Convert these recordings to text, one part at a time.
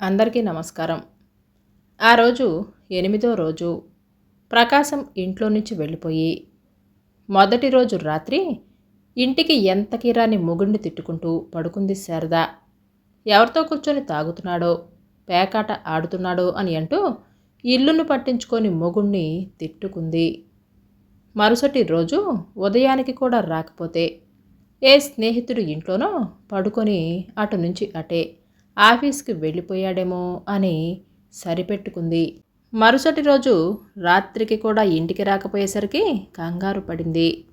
అందరికీ నమస్కారం. ఆ రోజు ఎనిమిదో రోజు ప్రకాశం ఇంట్లో నుంచి వెళ్ళిపోయి మొదటి రోజు రాత్రి ఇంటికి ఎంత రాని మొగుడిని తిట్టుకుంటూ పడుకుంది శారద. ఎవరితో కూర్చొని తాగుతున్నాడో పేకాట ఆడుతున్నాడో అని అంటూ ఇల్లును పట్టించుకొని మొగుణ్ణి తిట్టుకుంది. మరుసటి రోజు ఉదయానికి కూడా రాకపోతే ఏ స్నేహితుడు ఇంట్లోనో పడుకొని అటు నుంచి అటే ఆఫీస్కి వెళ్ళిపోయాడేమో అని సరిపెట్టుకుంది. మరుసటి రోజు రాత్రికి కూడా ఇంటికి రాకపోయేసరికి కంగారు పడింది.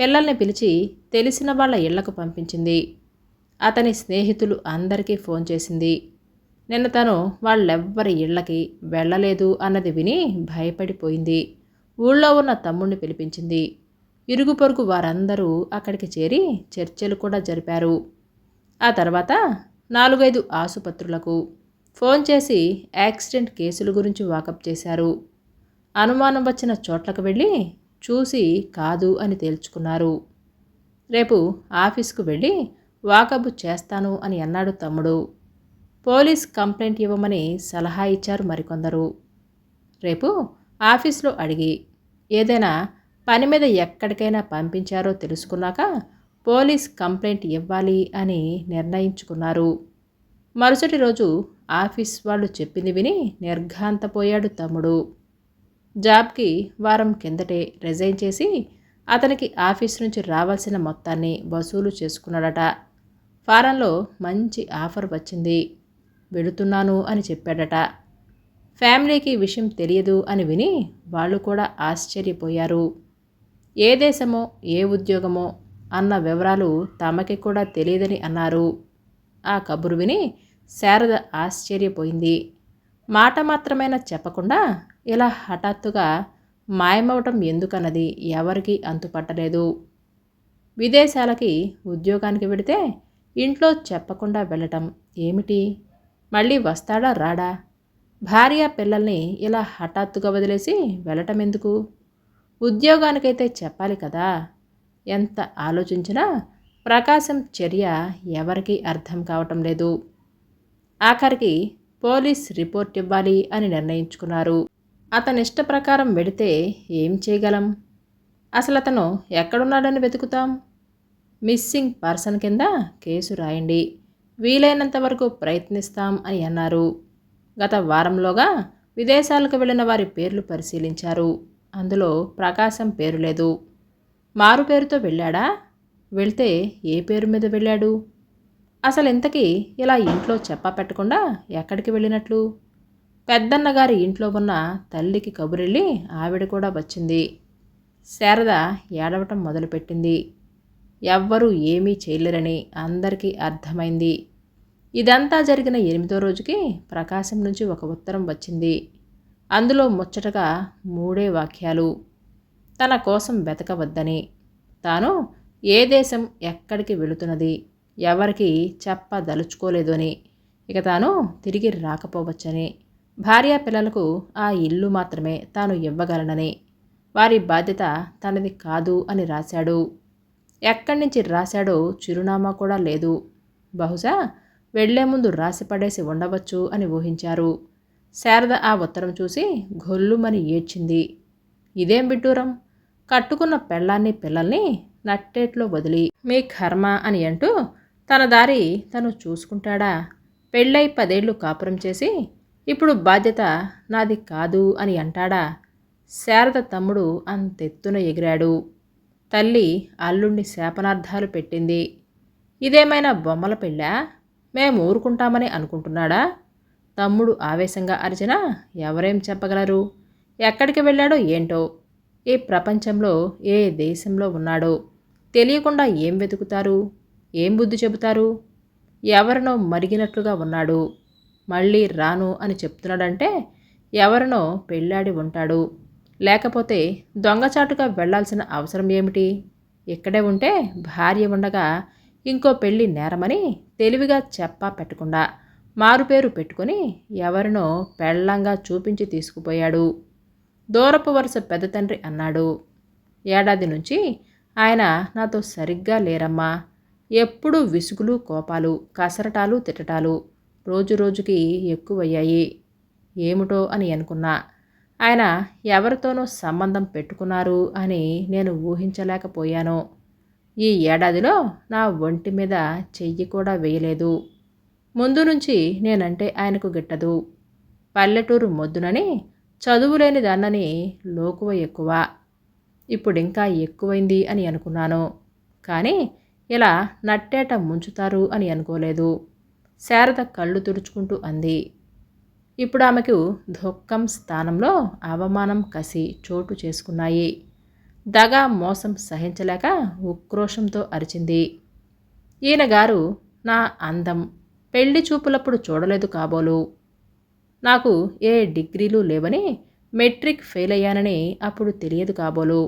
పిల్లల్ని పిలిచి తెలిసిన వాళ్ళ ఇళ్ళకు పంపించింది. అతని స్నేహితులు అందరికీ ఫోన్ చేసింది. నిన్న తను వాళ్ళెవ్వరి ఇళ్ళకి వెళ్ళలేదు అన్నది విని భయపడిపోయింది. ఊళ్ళో ఉన్న తమ్ముణ్ణి పిలిపించింది. ఇరుగు పొరుగు వారందరూ అక్కడికి చేరి చర్చలు కూడా జరిపారు. ఆ తర్వాత నాలుగైదు ఆసుపత్రులకు. ఫోన్ చేసి యాక్సిడెంట్ కేసుల గురించి వాకప్ చేశారు. అనుమానం వచ్చిన చోట్లకు వెళ్ళి చూసి కాదు అని తేల్చుకున్నారు. రేపు ఆఫీస్కు వెళ్ళి వాకబు చేస్తాను అని అన్నాడు తమ్ముడు. పోలీస్ కంప్లైంట్ ఇవ్వమని సలహా ఇచ్చారు మరికొందరు. రేపు ఆఫీస్లో అడిగి ఏదైనా పని మీద ఎక్కడికైనా పంపించారో తెలుసుకున్నాక పోలీస్ కంప్లైంట్ ఇవ్వాలి అని నిర్ణయించుకున్నారు. మరుసటి రోజు ఆఫీస్ వాళ్ళు చెప్పింది విని నిర్ఘాంతపోయాడు తమ్ముడు. జాబ్కి వారం కిందటే రిజైన్ చేసి అతనికి ఆఫీస్ నుంచి రావాల్సిన మొత్తాన్ని వసూలు చేసుకున్నాడట. ఫారంలో మంచి ఆఫర్ వచ్చింది. వెళుతున్నాను అని చెప్పాడట. ఫ్యామిలీకి విషయం తెలియదు అని విని వాళ్ళు కూడా ఆశ్చర్యపోయారు. ఏ దేశమో ఏ ఉద్యోగమో అన్న వివరాలు తమకి కూడా తెలియదని అన్నారు. ఆ కబురు విని శారద ఆశ్చర్యపోయింది. మాట మాత్రమైనా చెప్పకుండా ఇలా హఠాత్తుగా మాయమవటం ఎందుకన్నది ఎవరికీ అంతుపట్టలేదు. విదేశాలకి ఉద్యోగానికి వెడితే ఇంట్లో చెప్పకుండా వెళ్ళటం ఏమిటి? మళ్ళీ వస్తాడా రాడా? భార్య పిల్లల్ని ఇలా హఠాత్తుగా వదిలేసి వెళ్ళటం ఎందుకు ఉద్యోగానికైతే చెప్పాలి కదా. ఎంత ఆలోచించినా ప్రకాశం చర్య ఎవరికీ అర్థం కావటం లేదు. ఆఖరికి పోలీస్ రిపోర్ట్ ఇవ్వాలి అని నిర్ణయించుకున్నారు. అతని ఇష్ట ప్రకారం వెడితే ఏం చేయగలం? అసలు అతను ఎక్కడున్నాడని వెతుకుతాం? మిస్సింగ్ పర్సన్ కింద కేసు రాయండి. వీలైనంత వరకు ప్రయత్నిస్తాం అని అన్నారు. గత వారంలోగా విదేశాలకు వెళ్ళిన వారి పేర్లు పరిశీలించారు. అందులో ప్రకాశం పేరు లేదు. మారు పేరుతో వెళ్ళాడా? వెళ్తే ఏ పేరు మీద వెళ్ళాడు? అసలు ఇంతకీ ఇలా ఇంట్లో చెప్ప పెట్టకుండా ఎక్కడికి వెళ్ళినట్లు? పెద్దన్నగారి ఇంట్లో ఉన్న తల్లికి కబురెళ్ళి ఆవిడ కూడా వచ్చింది. శారద ఏడవటం మొదలుపెట్టింది. ఎవ్వరూ ఏమీ చేయలేరని అందరికీ అర్థమైంది. ఇదంతా జరిగిన ఎనిమిదో రోజుకి ప్రకాశం నుంచి ఒక ఉత్తరం వచ్చింది. అందులో ముచ్చటగా మూడే వాక్యాలు. తన కోసం వెతకవద్దని. తాను ఏ దేశం ఎక్కడికి వెళుతున్నది? ఎవరికి చెప్పదలుచుకోలేదు అని. ఇక తాను తిరిగి రాకపోవచ్చని. భార్య పిల్లలకు ఆ ఇల్లు మాత్రమే తాను ఇవ్వగలనని. వారి బాధ్యత తనది కాదు అని రాశాడు. ఎక్కడి నుంచి రాశాడో చిరునామా కూడా లేదు. బహుశా వెళ్ళే ముందు రాసిపడేసి ఉండవచ్చు అని ఊహించారు. శారద ఆ ఉత్తరం చూసి గొల్లుమని ఏడ్చింది. ఇదేం బిడ్డూరం కట్టుకున్న పెళ్ళాన్ని పిల్లల్ని నట్టేట్లో వదిలి మీ కర్మ అని అంటూ తన దారి తను చూసుకుంటాడా? పెళ్ళై పదేళ్ళు కాపురం చేసి ఇప్పుడు బాధ్యత నాది కాదు అని అంటాడా? శారద తమ్ముడు అంతెత్తున ఎగిరాడు. తల్లి అల్లుణ్ణి శాపనార్థాలు పెట్టింది. ఇదేమైనా బొమ్మల పెళ్ళా? మేము ఊరుకుంటామని అనుకుంటున్నాడా? తమ్ముడు ఆవేశంగా అరిచినా ఎవరేం చెప్పగలరు? ఎక్కడికి వెళ్ళాడో ఏంటో? ఈ ప్రపంచంలో ఏ దేశంలో ఉన్నాడో? తెలియకుండా ఏం వెతుకుతారు? ఏం బుద్ధి చెబుతారు? ఎవరినో మరిగినట్లుగా ఉన్నాడు. మళ్ళీ రాను అని చెప్తున్నాడంటే ఎవరినో పెళ్ళాడి ఉంటాడు. లేకపోతే దొంగచాటుగా వెళ్ళాల్సిన అవసరం ఏమిటి? ఇక్కడే ఉంటే భార్య ఉండగా ఇంకో పెళ్ళి నేరమని తెలివిగా చెప్పా పెట్టకుండా మారుపేరు పెట్టుకుని ఎవరినో పెళ్ళంగా చూపించి తీసుకుపోయాడు. దూరపు వరుస పెద్ద తండ్రి అన్నాడు. ఏడాది నుంచి ఆయన నాతో సరిగ్గా లేరమ్మా. ఎప్పుడూ విసుగులు కోపాలు కసరటాలు తిట్టటాలు రోజు రోజుకి ఎక్కువయ్యాయి. ఏమిటో అని అనుకున్నా. ఆయన ఎవరితోనూ సంబంధం పెట్టుకున్నారు అని నేను ఊహించలేకపోయాను. ఈ ఏడాదిలో నా ఒంటి మీద చెయ్యి కూడా వేయలేదు. ముందు నుంచి నేనంటే ఆయనకు గిట్టదు. పల్లెటూరు మొద్దునని చదువులేని దాన్నని లోకువ ఎక్కువ. ఇప్పుడు ఇంకా ఎక్కువైంది అని అనుకున్నాను. కానీ ఇలా నట్టేట ముంచుతారు అని అనుకోలేదు. శారద కళ్ళు తుడుచుకుంటూ అంది. ఇప్పుడు ఆమెకు దుఃఖం స్థానంలో అవమానం కసి చోటు చేసుకున్నాయి. దగా మోసం సహించలేక ఉక్రోషంతో అరిచింది. ఈయన గారు నా అందం పెళ్ళి చూపులప్పుడు చూడలేదు కాబోలు. నాకు ఏ డిగ్రీలు లేవని మెట్రిక్ ఫెయిల్ అయ్యానని అప్పుడు తెలియదు కాబోలు.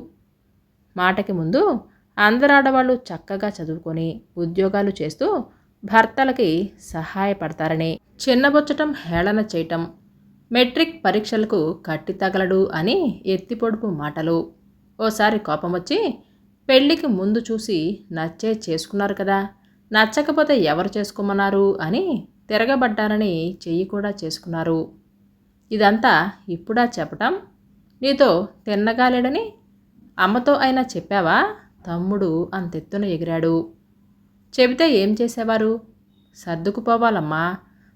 మాటకి ముందు అందరు ఆడవాళ్ళు చక్కగా చదువుకొని ఉద్యోగాలు చేస్తూ భర్తలకి సహాయపడతారని చిన్నబొచ్చటం హేళన చేయటం మెట్రిక్ పరీక్షలకు కట్టి తగలడు అని ఎత్తిపొడుపు మాటలు. ఓసారి కోపం వచ్చి పెళ్ళికి ముందు చూసి నచ్చే చేసుకున్నారు కదా నచ్చకపోతే ఎవరు చేసుకోమన్నారు అని తిరగబడ్డానని చెయ్యి కూడా చేసుకున్నారు. ఇదంతా ఇప్పుడా చెప్పటం? నీతో తిన్నగాలేడని అమ్మతో అయినా చెప్పావా? తమ్ముడు అంతెత్తున ఎగిరాడు. చెబితే ఏం చేసేవారు? సర్దుకుపోవాలమ్మా.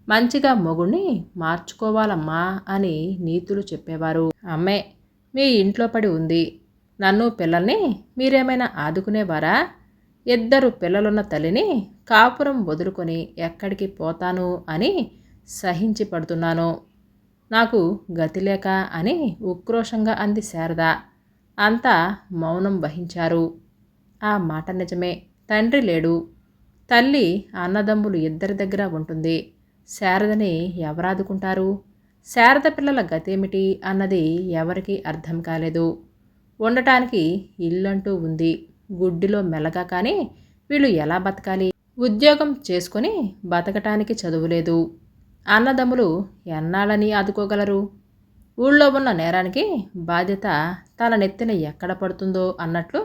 మంచిగా మొగుణ్ణి మార్చుకోవాలమ్మా అని నీతులు చెప్పేవారు. అమ్మే మీ ఇంట్లో పడి ఉంది. నన్ను పిల్లల్ని మీరేమైనా ఆదుకునేవారా? ఇద్దరు పిల్లలున్న తల్లిని కాపురం వదులుకొని ఎక్కడికి పోతాను అని సహించి పడుతున్నాను. నాకు గతిలేక అని ఉక్రోషంగా అంది శారద. అంతా మౌనం వహించారు. ఆ మాట నిజమే. తండ్రి లేడు. తల్లి అన్నదమ్ములు ఇద్దరి దగ్గర ఉంటుంది. శారదని ఎవరాదుకుంటారు? శారద పిల్లల గతేమిటి అన్నది ఎవరికీ అర్థం కాలేదు. ఉండటానికి ఇల్లంటూ ఉంది. గుడ్డిలో మెల్లగా కానీ వీళ్ళు ఎలా బతకాలి? ఉద్యోగం చేసుకొని బతకటానికి చదువులేదు అన్నదమ్ములు ఎన్నాళ్ళని ఆదుకోగలరు? ఊళ్ళో ఉన్న నేరానికి బాధ్యత తన నెత్తిన ఎక్కడ పడుతుందో అన్నట్లు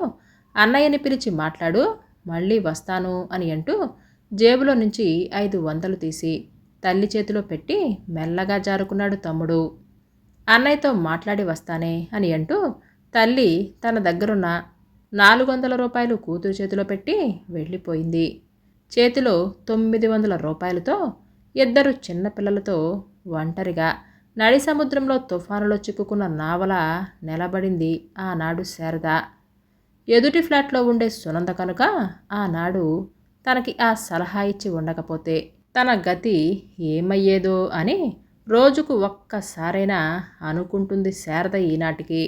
అన్నయ్యని పిలిచి మాట్లాడు మళ్ళీ వస్తాను అని అంటూ జేబులో నుంచి ఐదు వందలు తీసి తల్లి చేతిలో పెట్టి మెల్లగా జారుకున్నాడు తమ్ముడు. అన్నయ్యతో మాట్లాడి వస్తానే అని అంటూ తల్లి తన దగ్గరున్న నాలుగు వందల రూపాయలు కూతురు చేతిలో పెట్టి వెళ్ళిపోయింది. చేతిలో తొమ్మిది వందల రూపాయలతో ఇద్దరు చిన్నపిల్లలతో ఒంటరిగా నడి సముద్రంలో తుఫానులో చిక్కుకున్న నావల నిలబడింది ఆనాడు శారద. ఎదుటి ఫ్లాట్లో ఉండే సునంద కనుక ఆనాడు తనకి ఆ సలహా ఇచ్చి ఉండకపోతే తన గతి ఏమయ్యేదో అని రోజుకు ఒక్కసారైనా అనుకుంటుంది శారద ఈనాటికి.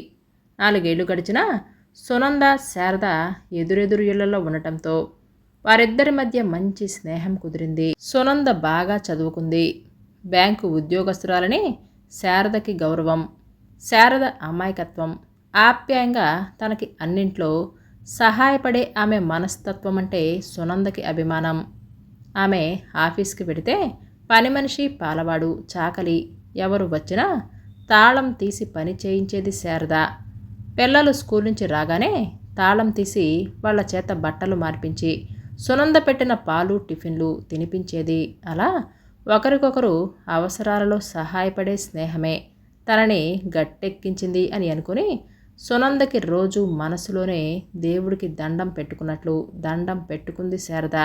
నాలుగేళ్ళు గడిచినా సునంద శారద ఎదురెదురు ఇళ్ళలో ఉండటంతో వారిద్దరి మధ్య మంచి స్నేహం కుదిరింది. సునంద బాగా చదువుకుంది. బ్యాంకు ఉద్యోగస్తురాలని శారదకి గౌరవం శారద అమాయకత్వం ఆప్యాయంగా తనకి అన్నింట్లో సహాయపడే ఆమె మనస్తత్వం అంటే సునందకి అభిమానం. ఆమె ఆఫీస్కి వెడితే పని మనిషి పాలవాడు చాకలి. ఎవరు వచ్చినా తాళం తీసి పని చేయించేది శారద. పిల్లలు స్కూల్ నుంచి రాగానే తాళం తీసి వాళ్ళ చేత బట్టలు మార్పించి సునంద పెట్టిన పాలు టిఫిన్లు తినిపించేది. అలా ఒకరికొకరు అవసరాలలో సహాయపడే స్నేహమే. తనని గట్టెక్కించింది అని అనుకుని సునందకి రోజు మనసులోనే దేవుడికి దండం పెట్టుకున్నట్లు దండం పెట్టుకుంది శారద.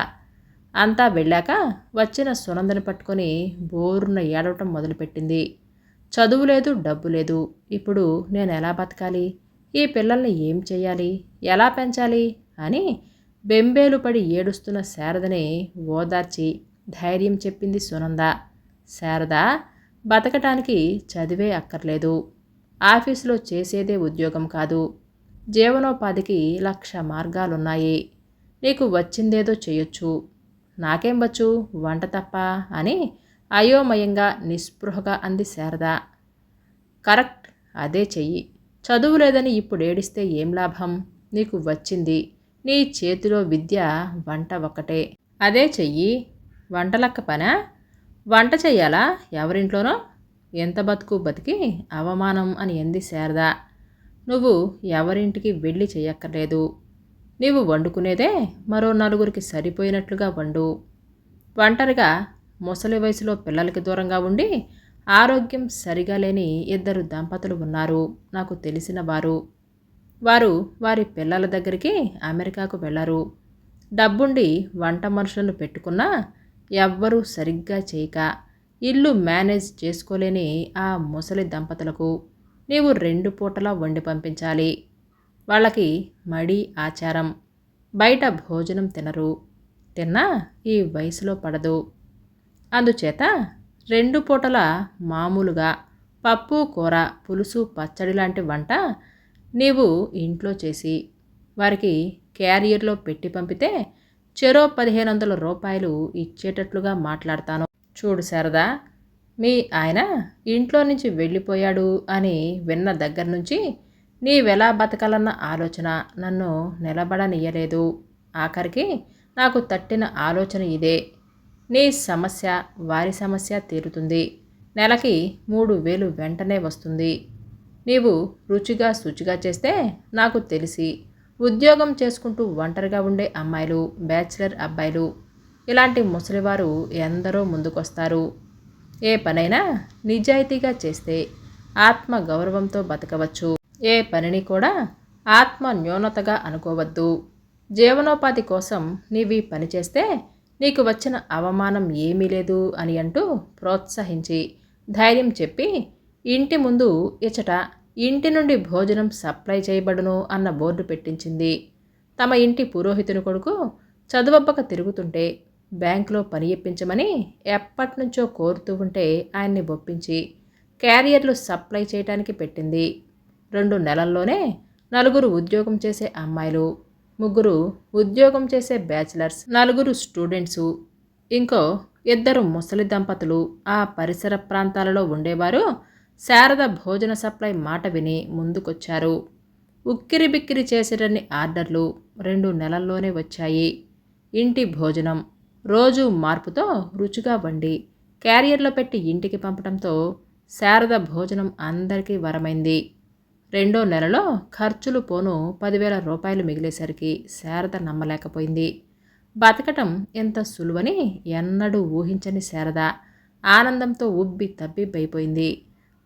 అంతా వెళ్ళాక వచ్చిన సునందని పట్టుకొని బోరున ఏడవటం మొదలుపెట్టింది. చదువు లేదు డబ్బు లేదు. ఇప్పుడు నేను ఎలా బతకాలి? ఈ పిల్లల్ని ఏం చేయాలి ఎలా పెంచాలి? అని బెంబేలు పడి ఏడుస్తున్న శారదని ఓదార్చి ధైర్యం చెప్పింది సునంద. శారద బతకటానికి చదివే అక్కర్లేదు. ఆఫీసులో చేసేదే ఉద్యోగం కాదు. జీవనోపాధికి లక్ష మార్గాలున్నాయి. నీకు వచ్చిందేదో చేయొచ్చు. నాకేం వచ్చు? వంట తప్ప అని అయోమయంగా నిస్పృహగా అంది శారద. కరెక్ట్ అదే చెయ్యి. చదువు లేదని ఇప్పుడు ఏడిస్తే ఏం లాభం? నీకు వచ్చింది. నీ చేతిలో విద్య వంట ఒకటే అదే చెయ్యి. వంటలక్క పనా? వంట చెయ్యాలా? ఎవరింట్లోనో? ఎంత బతుకు బతికి అవమానం అని ఎంది శారద? నువ్వు ఎవరింటికి వెళ్ళి చేయక్కర్లేదు నీవు వండుకునేదే మరో నలుగురికి సరిపోయినట్లుగా వండు. ఒంటరిగా ముసలి వయసులో పిల్లలకి దూరంగా ఉండి ఆరోగ్యం సరిగా లేని ఇద్దరు దంపతులు ఉన్నారు నాకు తెలిసిన వారు. వారు వారి పిల్లల దగ్గరికి అమెరికాకు వెళ్ళరు. డబ్బుండి వంట మనుషులను పెట్టుకున్నా ఎవ్వరూ సరిగ్గా చేయక. ఇల్లు మేనేజ్ చేసుకోలేని ఆ ముసలి దంపతులకు నీవు రెండు పూటలా వండి పంపించాలి. వాళ్ళకి మడి ఆచారం. బయట భోజనం తినరు. తిన్నా ఈ వయసులో పడదు. అందుచేత రెండు పూటల మామూలుగా పప్పు కూర పులుసు పచ్చడి లాంటి వంట నీవు ఇంట్లో చేసి వారికి క్యారియర్లో పెట్టి పంపితే చెరో పదిహేను వందల రూపాయలు ఇచ్చేటట్లుగా మాట్లాడతాను. చూడు శారదా మీ ఆయన ఇంట్లో నుంచి వెళ్ళిపోయాడు అని విన్న దగ్గర నుంచి నీవెలా బతకాలన్న ఆలోచన నన్ను నిలబడనియ్యలేదు ఆఖరికి నాకు తట్టిన ఆలోచన ఇదే. నీ సమస్య వారి సమస్య తీరుతుంది. నెలకి మూడు వేలు వెంటనే వస్తుంది. నీవు రుచిగా శుచిగా చేస్తే నాకు తెలిసి ఉద్యోగం చేసుకుంటూ ఒంటరిగా ఉండే అమ్మాయిలు బ్యాచిలర్ అబ్బాయిలు ఇలాంటి ముసలివారు ఎందరో ముందుకొస్తారు. ఏ పనైనా నిజాయితీగా చేస్తే ఆత్మ గౌరవంతో బతకవచ్చు. ఏ పనిని కూడా ఆత్మ న్యూనతగా అనుకోవద్దు. జీవనోపాధి కోసం నీవి పని చేస్తే నీకు వచ్చిన అవమానం ఏమీ లేదు అని అంటూ ప్రోత్సహించి ధైర్యం చెప్పి ఇంటి ముందు ఇచట ఇంటి నుండి భోజనం సప్లై చేయబడును అన్న బోర్డు పెట్టించింది. తమ ఇంటి పురోహితుని కొడుకు చదువబ్బక తిరుగుతుంటే బ్యాంకులో పని ఇప్పించమని ఎప్పటినుంచో కోరుతూ ఉంటే ఆయన్ని ఒప్పించి క్యారియర్లు సప్లై చేయడానికి పెట్టింది. రెండు నెలల్లోనే నలుగురు ఉద్యోగం చేసే అమ్మాయిలు ముగ్గురు ఉద్యోగం చేసే బ్యాచిలర్స్ నలుగురు స్టూడెంట్సు ఇంకో ఇద్దరు ముసలి దంపతులు ఆ పరిసర ప్రాంతాలలో ఉండేవారు. శారద భోజన సప్లై మాట విని ముందుకొచ్చారు. ఉక్కిరి బిక్కిరి చేసేటన్ని ఆర్డర్లు రెండు నెలల్లోనే వచ్చాయి. ఇంటి భోజనం రోజు మార్పుతో రుచిగా వండి క్యారియర్లో పెట్టి ఇంటికి పంపడంతో శారద భోజనం అందరికీ వరమైంది. రెండో నెలలో ఖర్చులు పోను పదివేల రూపాయలు మిగిలేసరికి శారద నమ్మలేకపోయింది. బతకటం ఎంత సులువని ఎన్నడూ ఊహించని శారద ఆనందంతో ఉబ్బి తబ్బిబ్బైపోయింది.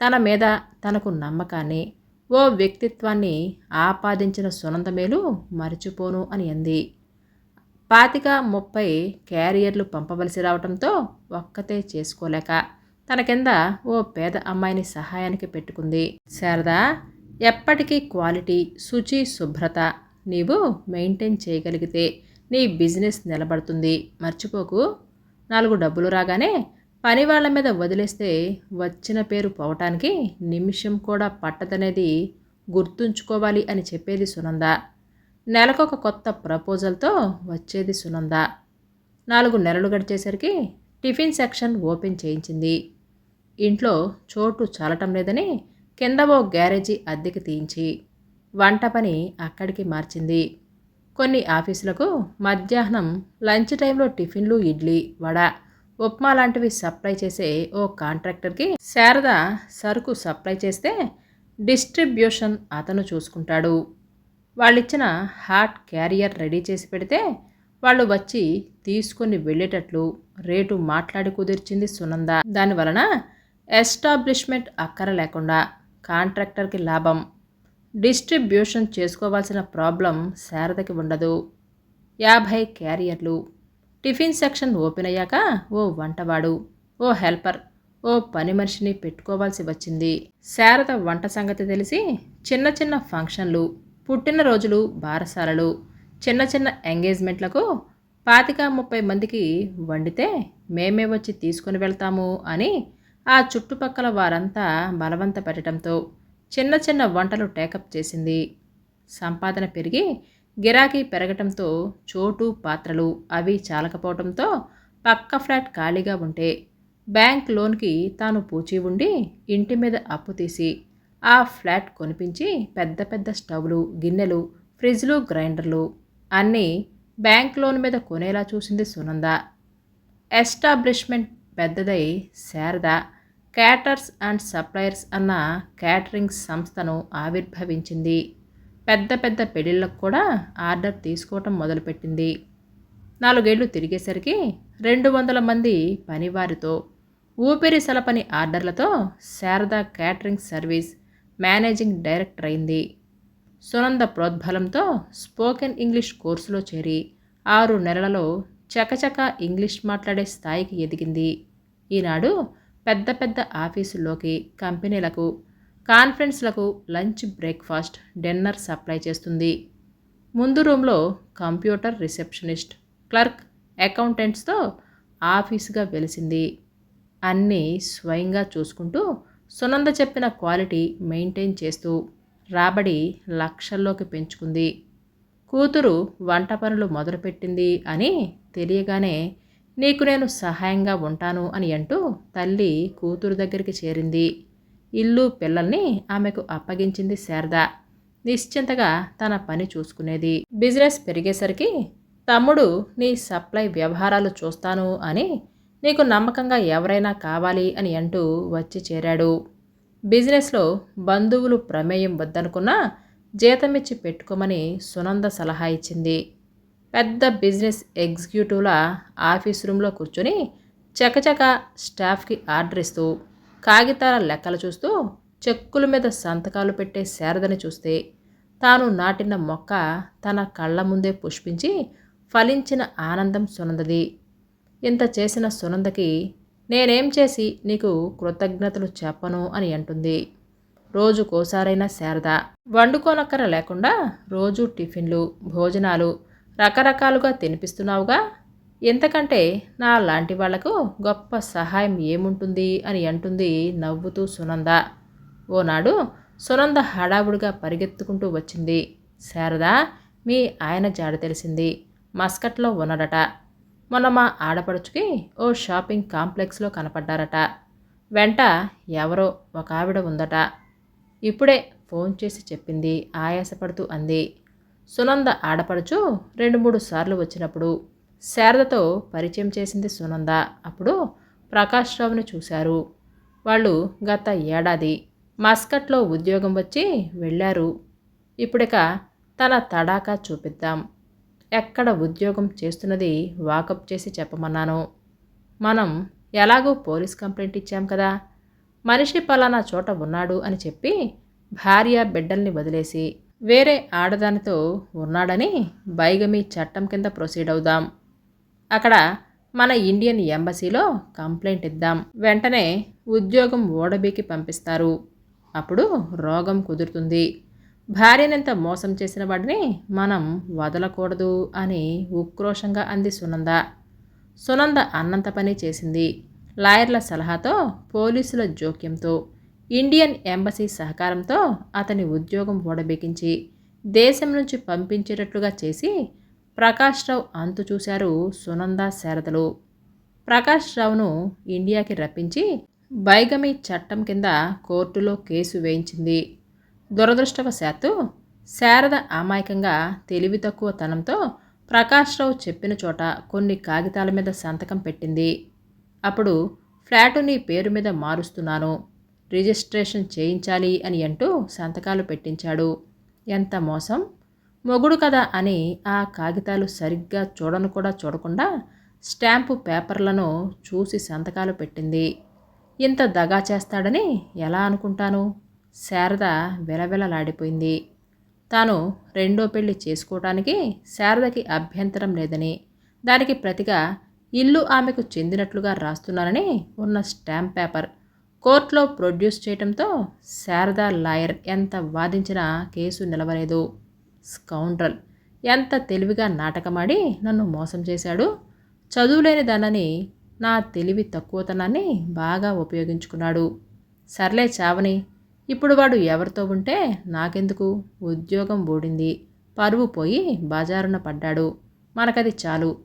తన మీద తనకు నమ్మకాన్ని ఓ వ్యక్తిత్వాన్ని ఆపాదించిన సునందమేలు మరిచిపోను అని అంది. పాతిక ముప్పై క్యారియర్లు పంపవలసి రావడంతో ఒక్కతే చేసుకోలేక తన కింద ఓ పేద అమ్మాయిని సహాయానికి పెట్టుకుంది. శారద ఎప్పటికీ క్వాలిటీ శుచి శుభ్రత నీవు మెయింటైన్ చేయగలిగితే నీ బిజినెస్ నిలబడుతుంది. మర్చిపోకు. నాలుగు డబ్బులు రాగానే పని వాళ్ళ మీద వదిలేస్తే వచ్చిన పేరు పోవటానికి నిమిషం కూడా పట్టదనేది గుర్తుంచుకోవాలి అని చెప్పేది సునంద. నెలకొక కొత్త ప్రపోజల్తో వచ్చేది సునంద. నాలుగు నెలలు గడిచేసరికి టిఫిన్ సెక్షన్ ఓపెన్ చేయించింది. ఇంట్లో చోటు చాలటం లేదని కింద ఓ గ్యారేజీ అద్దెకి తీయించి వంట పని అక్కడికి మార్చింది. కొన్ని ఆఫీసులకు మధ్యాహ్నం లంచ్ టైంలో టిఫిన్లు ఇడ్లీ వడ ఉప్మా లాంటివి సప్లై చేసే ఓ కాంట్రాక్టర్కి శారద సరుకు సప్లై చేస్తే డిస్ట్రిబ్యూషన్ అతను చూసుకుంటాడు. వాళ్ళిచ్చిన హాట్ క్యారియర్ రెడీ చేసి పెడితే వాళ్ళు వచ్చి తీసుకొని వెళ్ళేటట్లు రేటు మాట్లాడి కుదిర్చింది సునంద. దానివలన ఎస్టాబ్లిష్మెంట్ అక్కర లేకుండా కాంట్రాక్టర్కి లాభం. డిస్ట్రిబ్యూషన్ చేసుకోవాల్సిన ప్రాబ్లం శారదకి ఉండదు. యాభై క్యారియర్లు. టిఫిన్ సెక్షన్ ఓపెన్ అయ్యాక ఓ వంటవాడు ఓ హెల్పర్ ఓ పని మనిషిని పెట్టుకోవాల్సి వచ్చింది. శారద వంట సంగతి తెలిసి చిన్న చిన్న ఫంక్షన్లు పుట్టినరోజులు బారసాలలు చిన్న చిన్న ఎంగేజ్మెంట్లకు పాతిక ముప్పై మందికి వండితే మేమే వచ్చి తీసుకుని వెళ్తాము అని ఆ చుట్టుపక్కల వారంతా బలవంత పెట్టడంతో చిన్న చిన్న వంటలు టేకప్ చేసింది. సంపాదన పెరిగి గిరాకీ పెరగటంతో చోటు పాత్రలు అవి చాలకపోవడంతో పక్క ఫ్లాట్ ఖాళీగా ఉంటే బ్యాంక్ లోన్కి తాను పూచి ఉండి ఇంటి మీద అప్పు తీసి ఆ ఫ్లాట్ కొనిపించి పెద్ద పెద్ద స్టవ్లు గిన్నెలు ఫ్రిడ్జ్లు గ్రైండర్లు అన్నీ బ్యాంక్ లోన్ మీద కొనేలా చూసింది సునంద. ఎస్టాబ్లిష్మెంట్ పెద్దదై శారద క్యాటర్స్ అండ్ సప్లయర్స్ అన్న క్యాటరింగ్ సంస్థను ఆవిర్భవించింది. పెద్ద పెద్ద పెళ్ళిళ్ళకు కూడా ఆర్డర్ తీసుకోవటం మొదలుపెట్టింది. నాలుగేళ్ళు తిరిగేసరికి రెండు వందల మంది పనివారితో ఊపిరి సలపని ఆర్డర్లతో Sharada catering service managing director అయింది. సునంద ప్రోద్బలంతో స్పోకెన్ ఇంగ్లీష్ కోర్సులో చేరి ఆరు నెలలలో చకచక ఇంగ్లీష్ మాట్లాడే స్థాయికి ఎదిగింది. ఈనాడు పెద్ద పెద్ద ఆఫీసుల్లోకి కంపెనీలకు కాన్ఫరెన్స్లకు లంచ్ బ్రేక్ఫాస్ట్ డిన్నర్ సప్లై చేస్తుంది. ముందు రూమ్లో కంప్యూటర్ రిసెప్షనిస్ట్ క్లర్క్ అకౌంటెంట్స్తో ఆఫీసుగా వెలిసింది. అన్నీ స్వయంగా చూసుకుంటూ సునంద చెప్పిన క్వాలిటీ మెయింటైన్ చేస్తూ రాబడి లక్షల్లోకి పెంచుకుంది. కూతురు వంట పనులు మొదలుపెట్టింది అని తెలియగానే నీకు నేను సహాయంగా ఉంటాను అని అంటూ తల్లి కూతురు దగ్గరికి చేరింది. ఇల్లు పిల్లల్ని ఆమెకు అప్పగించింది శారద. నిశ్చింతగా తన పని చూసుకునేది. బిజినెస్ పెరిగేసరికి తమ్ముడు నీ సప్లై వ్యవహారాలు చూస్తాను అని నీకు నమ్మకంగా ఎవరైనా కావాలి అని అంటూ వచ్చి చేరాడు. బిజినెస్లో బంధువులు ప్రమేయం వద్దనుకున్నా జీతమిచ్చి పెట్టుకోమని సునంద సలహా ఇచ్చింది. పెద్ద బిజినెస్ ఎగ్జిక్యూటివ్ల ఆఫీస్ రూమ్లో కూర్చొని చకచక స్టాఫ్కి ఆర్డర్ ఇస్తూ కాగితాల లెక్కలు చూస్తూ చెక్కుల మీద సంతకాలు పెట్టే శారదని చూస్తే తాను నాటిన మొక్క తన కళ్ళ ముందే పుష్పించి ఫలించిన ఆనందం సునందది. ఇంత చేసిన సునందకి నేనేం చేసి నీకు కృతజ్ఞతలు చెప్పను అని అంటుంది. రోజుకోసారైనా శారద వండుకోనక్కర లేకుండా రోజు టిఫిన్లు భోజనాలు రకరకాలుగా తినిపిస్తున్నావుగా? ఎంతకంటే నా లాంటి వాళ్ళకు గొప్ప సహాయం ఏముంటుంది అని అంటుంది నవ్వుతూ సునంద. ఓనాడు సునంద హడావుడిగా పరిగెత్తుకుంటూ వచ్చింది. శారద మీ ఆయన జాడ తెలిసింది. మస్కట్లో ఉన్నాడట. మొన్న మా ఆడపడుచుకి ఓ షాపింగ్ కాంప్లెక్స్లో కనపడ్డారట. వెంట ఎవరో ఒక ఆవిడ ఉందట. ఇప్పుడే ఫోన్ చేసి చెప్పింది. ఆయాసపడుతూ అంది. సునంద ఆడపడుచు రెండు మూడు సార్లు వచ్చినప్పుడు శారదతో పరిచయం చేసింది సునంద. అప్పుడు ప్రకాష్ రావుని చూశారు. వాళ్ళు గత ఏడాది మస్కట్లో ఉద్యోగం వచ్చి వెళ్ళారు. ఇప్పుడిక తన తడాకా చూపిద్దాం. ఎక్కడ ఉద్యోగం చేస్తున్నది వాకప్ చేసి చెప్పమన్నాను. మనం ఎలాగో పోలీస్ కంప్లైంట్ ఇచ్చాం కదా. మనిషి పలానా చోట ఉన్నాడు అని చెప్పి భార్య బిడ్డల్ని వదిలేసి వేరే ఆడదానితో ఉన్నాడని బైగమి చట్టం కింద ప్రొసీడ్ అవుదాం. అక్కడ మన ఇండియన్ ఎంబసీలో కంప్లైంట్ ఇద్దాం. వెంటనే ఉద్యోగం ఓడబీకి పంపిస్తారు. అప్పుడు రోగం కుదురుతుంది. భార్యనంత మోసం చేసిన వాడిని మనం వదలకూడదు అని ఉక్రోషంగా అంది సునంద. సునంద అన్నంత పని చేసింది. లాయర్ల సలహాతో పోలీసుల జోక్యంతో ఇండియన్ ఎంబసీ సహకారంతో అతని ఉద్యోగం ఓడబెకించి దేశం నుంచి పంపించేటట్లుగా చేసి ప్రకాష్ రావు అంతు చూశారు సునంద శారదలు. ప్రకాష్ రావును ఇండియాకి రప్పించి బైగమి చట్టం కింద కోర్టులో కేసు వేయించింది. దురదృష్టవశాత్తు శారద అమాయకంగా తెలివి తక్కువ తనంతో ప్రకాశ్రావు చెప్పిన చోట కొన్ని కాగితాల మీద సంతకం పెట్టింది. అప్పుడు ఫ్లాటు నీ పేరు మీద మారుస్తున్నాను. రిజిస్ట్రేషన్ చేయించాలి అని అంటూ సంతకాలు పెట్టించాడు. ఎంత మోసం? మొగుడు కదా అని ఆ కాగితాలు సరిగ్గా చూడను కూడా చూడకుండా స్టాంపు పేపర్లను చూసి సంతకాలు పెట్టింది. ఇంత దగా చేస్తాడని ఎలా అనుకుంటాను? శారద వెలవెలలాడిపోయింది. తాను రెండో పెళ్ళి చేసుకోవటానికి శారదకి అభ్యంతరం లేదని దానికి ప్రతిగా ఇల్లు ఆమెకు చెందినట్లుగా రాస్తున్నానని ఉన్న స్టాంప్ పేపర్ కోర్టులో ప్రొడ్యూస్ చేయడంతో శారదా లాయర్ ఎంత వాదించినా కేసు నిలవలేదు. స్కౌండ్రల్! ఎంత తెలివిగా నాటకమాడి నన్ను మోసం చేశాడు. చదువులేని దానని నా తెలివి తక్కువతనాన్ని బాగా ఉపయోగించుకున్నాడు. సర్లే చావని ఇప్పుడు వాడు ఎవరితో ఉంటే నాకెందుకు? ఉద్యోగం ఓడింది పరువు పోయి బజారున పడ్డాడు. మనకది చాలు.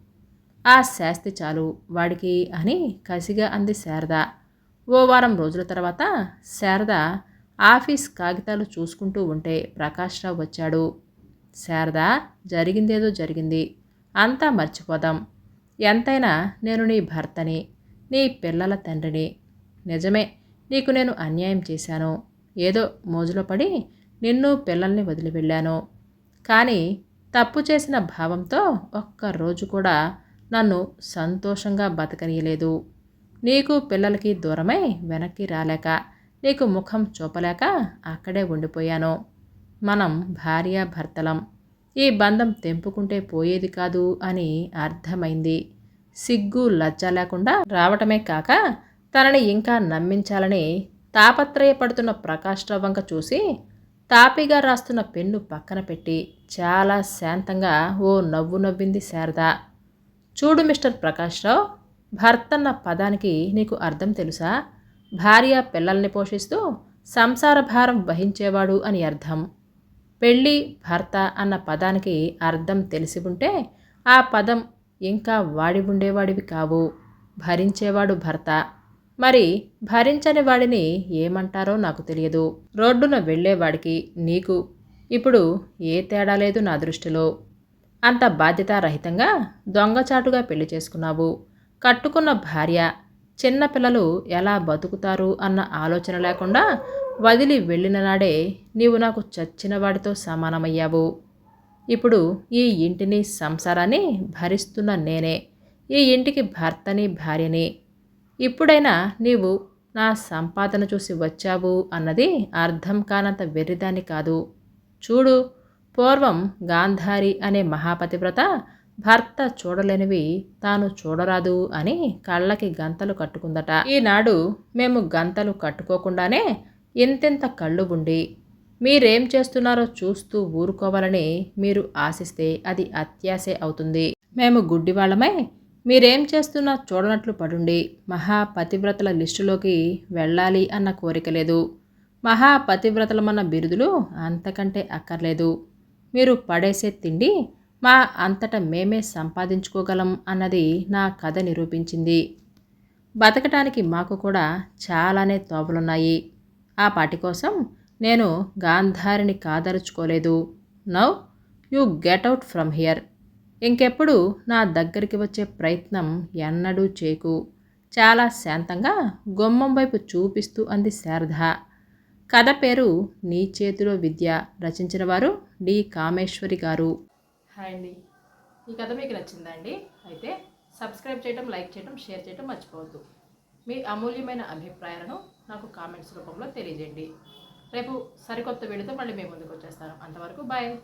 ఆ శాస్తి చాలు వాడికి అని కసిగా అంది శారద. ఓ వారం రోజుల తర్వాత శారద ఆఫీస్ కాగితాలు చూసుకుంటూ ఉంటే ప్రకాష్రావు వచ్చాడు. శారద జరిగిందేదో జరిగింది. అంతా మర్చిపోదాం. ఎంతైనా నేను నీ భర్తని నీ పిల్లల తండ్రిని. నిజమే నీకు నేను అన్యాయం చేశాను. ఏదో మోజులో పడి నిన్ను పిల్లల్ని వదిలి వెళ్ళాను. కానీ తప్పు చేసిన భావంతో ఒక్క రోజు కూడా నన్ను సంతోషంగా బతకనీయలేదు. నీకు పిల్లలకి దూరమై వెనక్కి రాలేక నీకు ముఖం చూపలేక అక్కడే ఉండిపోయాను. మనం భార్యాభర్తలం ఈ బంధం తెంపుకుంటే పోయేది కాదు అని అర్థమైంది. సిగ్గు లజ్జ లేకుండా రావటమే కాక తనని ఇంకా నమ్మించాలని తాపత్రయపడుతున్న ప్రకాష్ వంక చూసి తాపిగా రాస్తున్న పెన్ను పక్కన పెట్టి చాలా శాంతంగా ఓ నవ్వు నవ్వింది శారద. చూడు మిస్టర్ ప్రకాష్రావు భర్తన్న పదానికి నీకు అర్థం తెలుసా? భార్య పిల్లల్ని పోషిస్తూ సంసార భారం వహించేవాడు అని అర్థం. పెళ్ళి భర్త అన్న పదానికి అర్థం తెలిసి ఉంటే ఆ పదం ఇంకా వాడి ఉండేవాడివి కావు. భరించేవాడు భర్త. మరి భరించని వాడిని ఏమంటారో నాకు తెలియదు. రోడ్డున వెళ్ళేవాడికి నీకు ఇప్పుడు ఏ తేడా లేదు నా దృష్టిలో. అంత బాధ్యతారహితంగా దొంగచాటుగా పెళ్ళి చేసుకున్నావు. కట్టుకున్న భార్య చిన్నపిల్లలు ఎలా బతుకుతారు అన్న ఆలోచన లేకుండా వదిలి వెళ్ళిన నాడే నీవు నాకు చచ్చిన వాడితో సమానమయ్యావు. ఇప్పుడు ఈ ఇంటిని సంసారాన్ని భరిస్తున్న నేనే. ఈ ఇంటికి భర్తని భార్యని. ఇప్పుడైనా నీవు నా సంపాదన చూసి వచ్చావు అన్నది అర్థం కానంత వెర్రిదాన్ని కాదు. చూడు పూర్వం గాంధారి అనే మహాపతివ్రత భర్త చూడలేనివి తాను చూడరాదు అని కళ్ళకి గంతలు కట్టుకుందట. ఈనాడు మేము గంతలు కట్టుకోకుండానే ఇంతెంత కళ్ళు ఉండి మీరేం చేస్తున్నారో చూస్తూ ఊరుకోవాలని మీరు ఆశిస్తే అది అత్యాశే అవుతుంది. మేము గుడ్డివాళ్ళమై మీరేం చేస్తున్నా చూడనట్లు పడుండి. మహాపతివ్రతల లిస్టులోకి వెళ్ళాలి అన్న కోరిక లేదు. మహాపతివ్రతలమన్న బిరుదులు అంతకంటే అక్కర్లేదు. మీరు పడేసే తిండి మా అంతట మేమే సంపాదించుకోగలం అన్నది నా కథ నిరూపించింది. బతకటానికి మాకు కూడా చాలానే తోబలున్నాయి ఆ పాటి కోసం నేను గాంధారిని కాదరుచుకోలేదు now you get out from here. ఇంకెప్పుడు నా దగ్గరికి వచ్చే ప్రయత్నం ఎన్నడూ చేకు చాలా శాంతంగా గుమ్మం వైపు చూపిస్తూ అంది శారద. కథ పేరు నీ చేతిలో విద్య రచించిన వారు డి కామేశ్వరి గారు. హాయ్ అండి. ఈ కథ మీకు నచ్చిందా అండి? అయితే సబ్స్క్రైబ్ చేయడం లైక్ చేయడం షేర్ చేయడం మర్చిపోవద్దు. మీ అమూల్యమైన అభిప్రాయాలను నాకు కామెంట్స్ రూపంలో తెలియజేయండి. రేపు సరికొత్త వీడియోతో మళ్ళీ మేము ముందుకు వచ్చేస్తాను. అంతవరకు బాయ్.